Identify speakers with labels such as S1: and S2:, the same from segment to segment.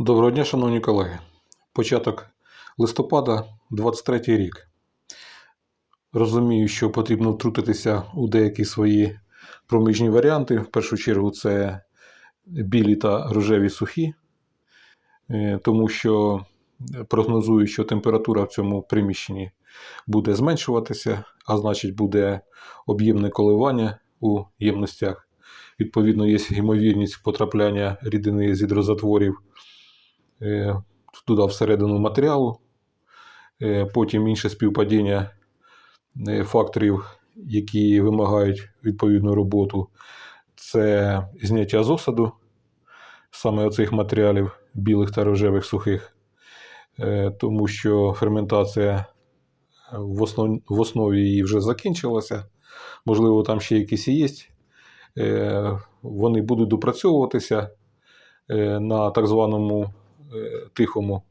S1: Доброго дня, шановні колеги. Початок листопада 23 рік. Розумію, що потрібно втрутитися у деякі свої проміжні варіанти. В першу чергу це білі та рожеві сухі, Е, тому що прогнозую, що температура в цьому приміщенні буде зменшуватися, а значить буде об'ємне коливання у ємностях. Відповідно, є ймовірність потрапляння рідини з гідрозатворів туди всередину матеріалу. Е, Потім інше співпадіння е, факторів, які вимагають відповідну роботу, це зняття з осаду саме оцих матеріалів білих та рожевих сухих, Е, тому що ферментація в, основ, в основі її вже закінчилася. Можливо, там ще якісь є. Е, Вони будуть допрацьовуватися е, на так званому е, тихому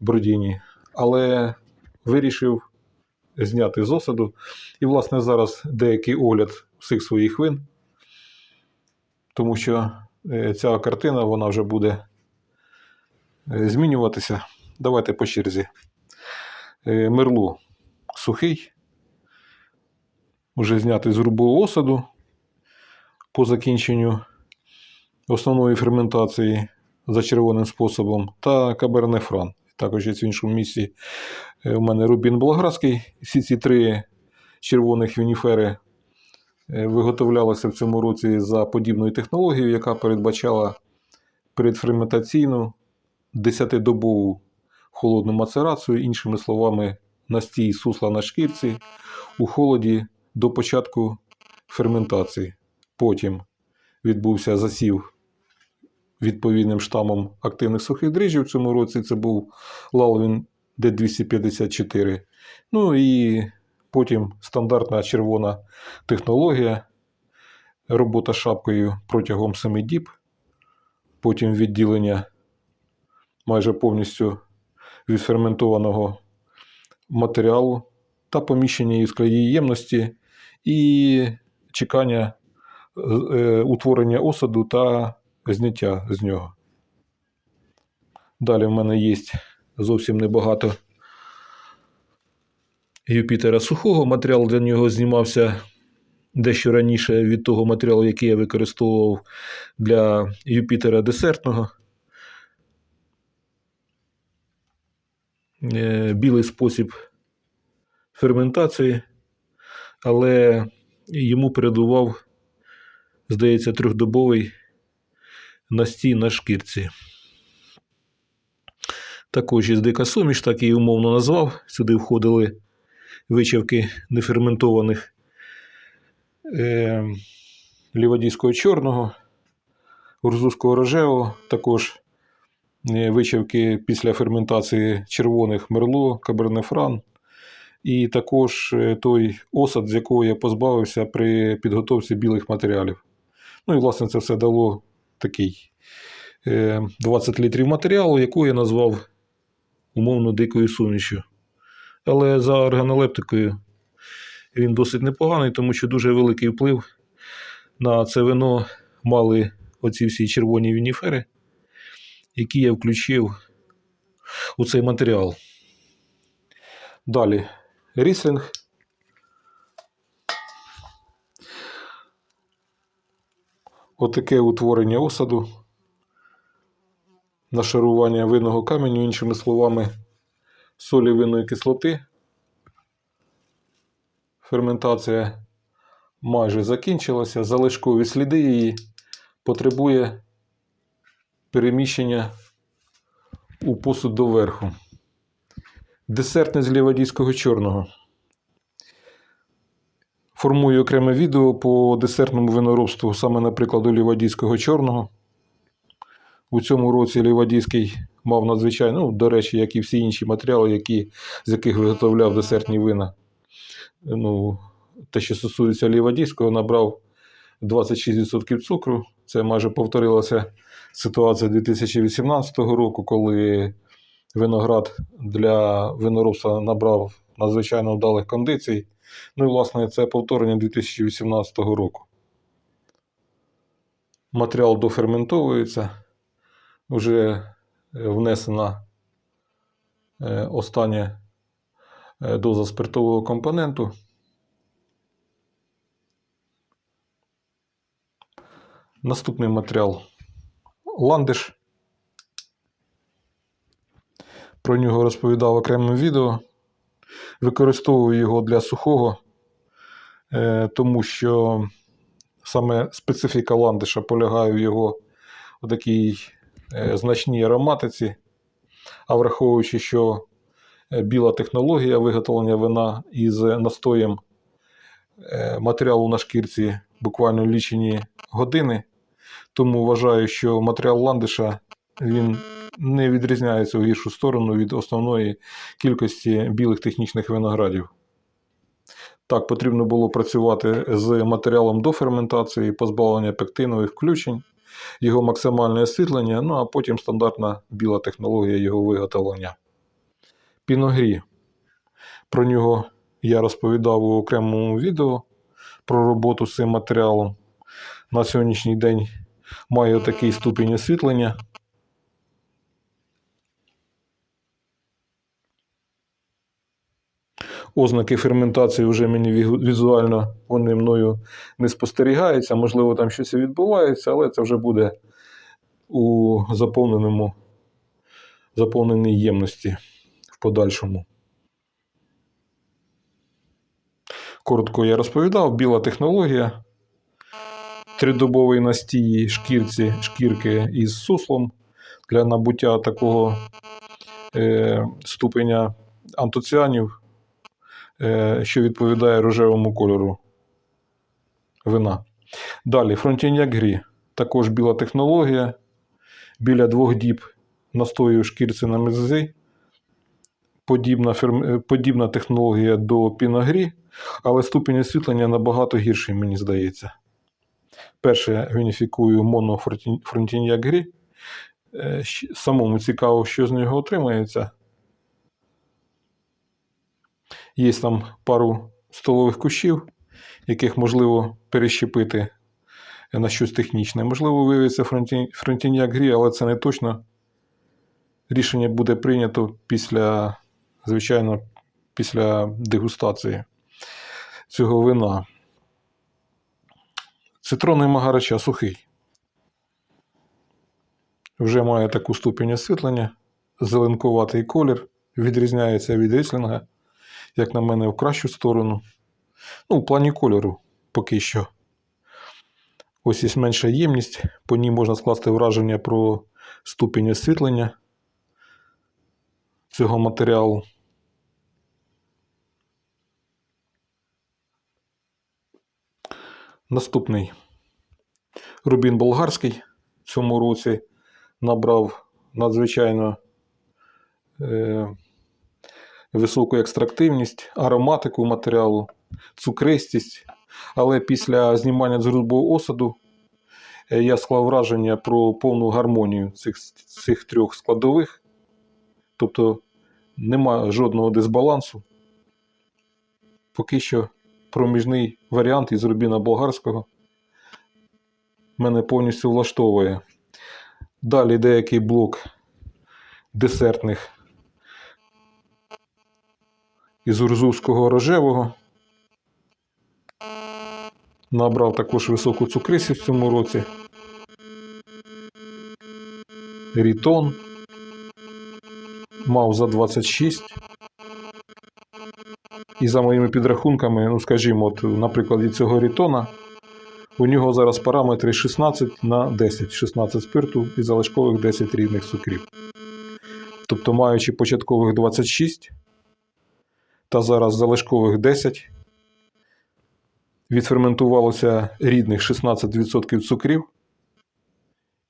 S1: бродінні, але вирішив зняти з осаду. І, власне, зараз деякий огляд всіх своїх вин, тому що е, ця картина вона вже буде е, змінюватися. Давайте по черзі. Е, Мерло сухий, вже знятий з грубого осаду по закінченню основної ферментації за червоним способом, та Каберне Фран. Також є в іншому місці е, у мене Рубін Болградський. Всі ці три червоних вініфери е, виготовлялися в цьому році за подібною технологією, яка передбачала передферментаційну 10-добову холодну мацерацію, іншими словами, настій сусла на шкірці у холоді до початку ферментації. Потім відбувся засів відповідним штамом активних сухих дріжджів. В цьому році це був Lalvin D254. Ну і потім стандартна червона технологія, робота шапкою протягом 7 діб, потім відділення майже повністю від ферментованого матеріалу та поміщення із краї ємності і чекання е, утворення осаду та зняття з нього. Далі в мене є зовсім небагато Юпітера сухого. Матеріал для нього знімався дещо раніше від того матеріалу, який я використовував для Юпітера десертного. Е, Білий спосіб ферментації, але йому передував, здається, трьохдобовий настій на шкірці. Також із дика суміш, так і умовно назвав. Сюди входили вичавки неферментованих е, лівадійського чорного, урзузького рожевого, також е, вичавки після ферментації червоних мерло, кабернефран. І також е, той осад, з якого я позбавився при підготовці білих матеріалів. Ну і, власне, це все дало такий е, 20 літрів матеріалу, яку я назвав умовно дикою сумішю. Але за органолептикою він досить непоганий, тому що дуже великий вплив на це вино мали оці всі червоні вініфери, які я включив у цей матеріал. Далі ріслінг. Отаке утворення осаду, нашарування винного каменю, іншими словами, солі винної кислоти. Ферментація майже закінчилася. Залишкові сліди її потребує переміщення у посуд доверху. Десертне з лівадійського чорного. Формую окреме відео по десертному виноробству саме на прикладу лівадійського чорного. У цьому році лівадійський мав надзвичайно, ну, до речі, як і всі інші матеріали, які, з яких виготовляв десертні вина. Ну, те, що стосується лівадійського, набрав 26% цукру. Це майже повторилася ситуація 2018 року, коли виноград для виноробства набрав надзвичайно вдалих кондицій. Ну і, власне, це повторення 2018 року. Матеріал доферментовується. Вже е, внесена е, остання е, доза спиртового компоненту. Наступний матеріал ландиш. Про нього розповідав окремим відео. Використовую його для сухого, е, тому що саме специфіка ландиша полягає в його у такій е, значній ароматиці. А враховуючи, що е, біла технологія виготовлення вина із настоєм матеріалу на шкірці буквально лічені години, тому вважаю, що матеріал ландиша він не відрізняється у гіршу сторону від основної кількості білих технічних виноградів. Так, потрібно було працювати з матеріалом до ферментації, позбавлення пектинових включень, його максимальне освітлення, ну а потім стандартна біла технологія його виготовлення. Піногрі. Про нього я розповідав у окремому відео про роботу з цим матеріалом. На сьогоднішній день має такий ступінь освітлення. Ознаки ферментації вже мені візуально вони мною не спостерігаються. Можливо, там щось і відбувається, але це вже буде у заповненому, заповненій ємності в подальшому. Коротко я розповідав, біла технологія. Тридобовий настій шкірці, шкірки із суслом для набуття такого е, ступеня антоціанів, що відповідає рожевому кольору вина. Далі фронтіньяк грі. Також біла технологія. Біля двох діб настою шкірці на меззи. Подібна, ферм... е, подібна технологія до піногрі, але ступінь освітлення набагато гірший, мені здається. Перше вініфікую монофронтіньяк грі. Е, Самому цікаво, що з нього отримається. Є там пару столових кущів, яких можливо перещепити на щось технічне. Можливо, виявиться фронті- грі, але це не точно. Рішення буде прийнято після, звичайно, після дегустації цього вина. Цитронний магарача сухий. Вже має таку ступінь освітлення, зеленкуватий колір, відрізняється від ріслінга, як на мене, в кращу сторону. Ну, в плані кольору поки що. Ось є менша ємність, по ній можна скласти враження про ступінь освітлення цього матеріалу. Наступний рубін болгарський в цьому році набрав надзвичайно е, високу екстрактивність, ароматику матеріалу, цукристість. Але після знімання з осаду е, я склав враження про повну гармонію цих, цих трьох складових. Тобто немає жодного дисбалансу. Поки що проміжний варіант із рубіна болгарського мене повністю влаштовує. Далі деякий блок десертних із урзузького рожевого. Набрав також високу цукрисість в цьому році. Рітон. Мав за 26. І за моїми підрахунками, ну скажімо, от, наприклад, від цього рітона, у нього зараз параметри 16 на 10, 16 спирту і залишкових 10 рідних цукрів. Тобто, маючи початкових 26 та зараз залишкових 10, відферментувалося рідних 16% цукрів,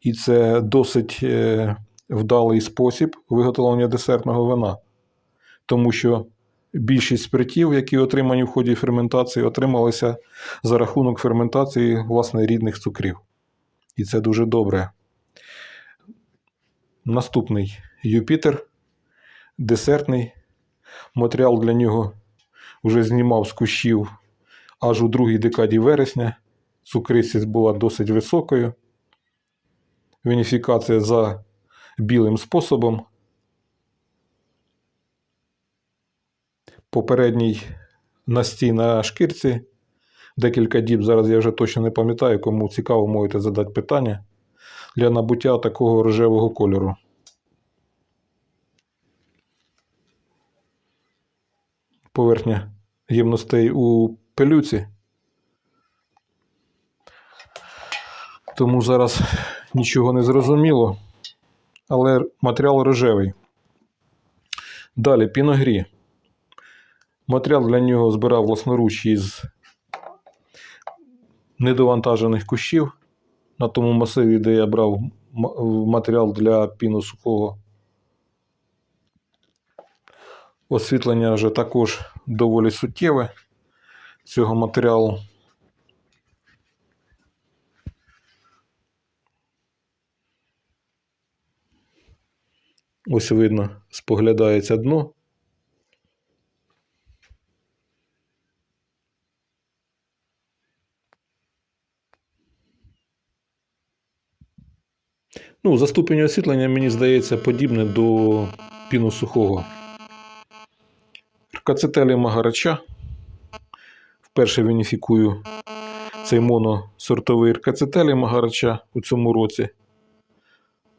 S1: і це досить е, вдалий спосіб виготовлення десертного вина, тому що більшість спиртів, які отримані в ході ферментації, отрималися за рахунок ферментації власне рідних цукрів. І це дуже добре. Наступний Юпітер, десертний. Матеріал для нього вже знімав з кущів аж у другій декаді вересня. Цукристість була досить високою. Вініфікація за білим способом. Попередній настій на шкірці декілька діб. Зараз я вже точно не пам'ятаю, кому цікаво, можете задати питання для набуття такого рожевого кольору. Поверхня ємностей у пилюці. Тому зараз нічого не зрозуміло, але матеріал рожевий. Далі піногрі. Матеріал для нього збирав власноруч із недовантажених кущів на тому масиві, де я брав матеріал для піну сухого. Освітлення вже також доволі суттєве цього матеріалу. Ось видно, споглядається дно. Ну, за ступінь освітлення, мені здається, подібне до піну сухого. Ркацетелі Магарача. Вперше вініфікую цей моносортовий ркацетелі Магарача у цьому році.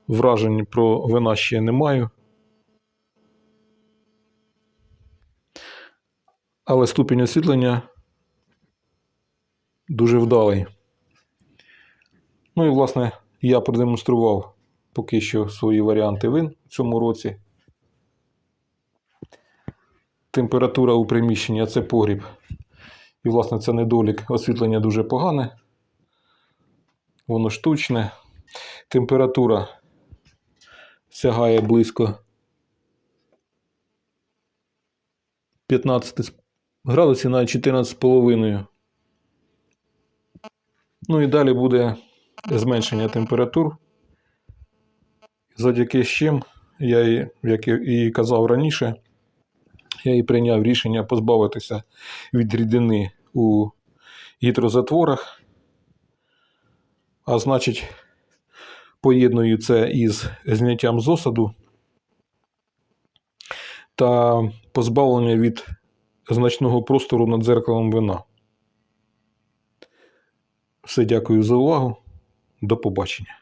S1: Вражень про вина ще не маю. Але ступінь освітлення дуже вдалий. Ну і, власне, я продемонстрував поки що свої варіанти вин в цьому році. Температура у приміщенні, а це погріб. І, власне, це недолік. Освітлення дуже погане. Воно штучне. Температура сягає близько 15 градусів на 14,5. Ну і далі буде зменшення температур. Завдяки чим я, як і казав раніше, я і прийняв рішення позбавитися від рідини у гідрозатворах. А значить, поєдную це із зняттям з осаду та позбавлення від значного простору над дзеркалом вина. Все дякую за увагу. До побачення.